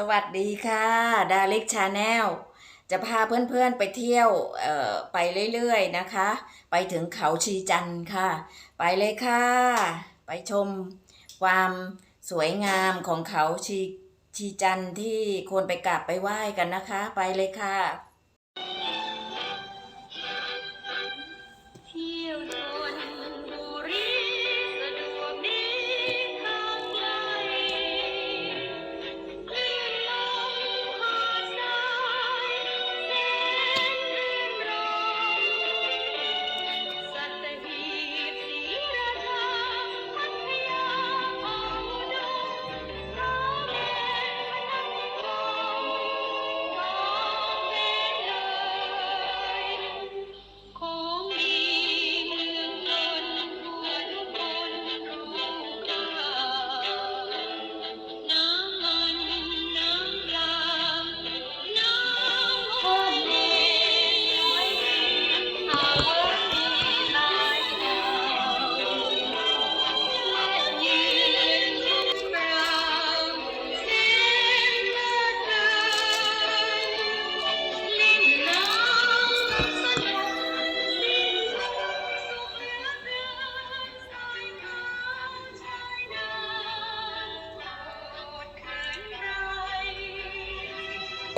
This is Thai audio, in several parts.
สวัสดีค่ะดาริกชาแนลจะพาเพื่อนๆไปเที่ยวไปเรื่อยๆนะคะ ไปถึงเขาชีจันค่ะ ไปเลยค่ะ ไปชมความสวยงามของเขาชีชีจันที่ควรไปกราบไปไหว้กันนะคะ ไปเลยค่ะ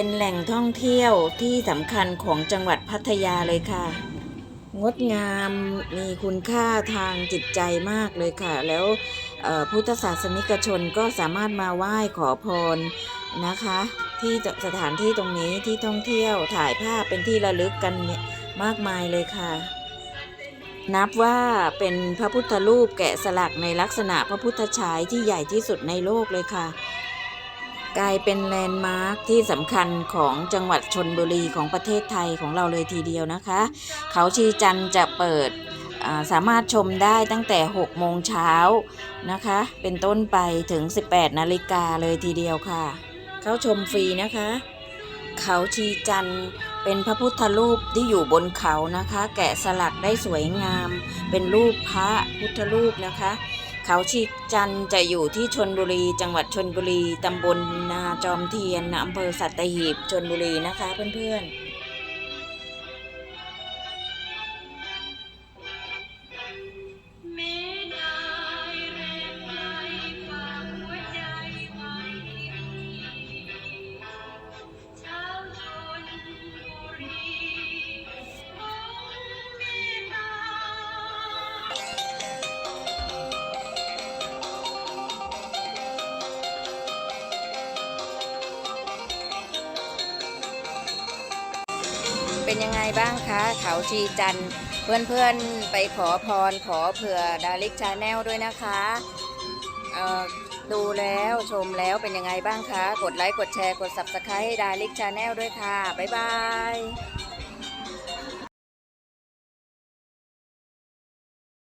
เป็นแหล่งท่องเที่ยวที่สำคัญของจังหวัดพัทยาเลยค่ะ งดงามมีคุณค่าทางจิตใจมากเลยค่ะ แล้วพุทธศาสนิกชนก็สามารถมาไหว้ขอพรนะคะ ที่สถานที่ตรงนี้ที่ท่องเที่ยวถ่ายภาพเป็นที่ระลึกกันมากมายเลยค่ะ นับว่าเป็นพระพุทธรูปแกะสลักในลักษณะพระพุทธฉายที่ใหญ่ที่สุดในโลกเลยค่ะ กลายเป็นแลนด์มาร์คที่สำคัญของจังหวัดชนบุรีของประเทศไทยของเราเลยทีเดียวนะคะ เขาชีจันจะเปิดสามารถชมได้ตั้งแต่ 6 โมงเช้านะคะ เป็นต้นไปถึง 18 นาฬิกาเลยทีเดียวค่ะ เข้าชมฟรีนะคะ เขาชีจันเป็นพระพุทธรูปที่อยู่บนเขานะคะ แกะสลักได้สวยงาม เป็นรูปพระพุทธรูปนะคะ เขาชีจันจะอยู่ที่ชนบุรี จังหวัดชนบุรี ตำบลนาจอมเทียนอำเภอสัตหีบชนบุรีนะคะเพื่อนๆ เป็นยังไงบ้างคะเขาชีจันเพื่อนๆไปขอพรขอเผื่อดาริกชาแนลด้วยนะคะดูแล้วชมแล้วเป็นยังไงบ้างคะ กดไลค์ กดแชร์ กด subscribe ให้ดาริกชาแนลด้วยค่ะ บ๊ายบาย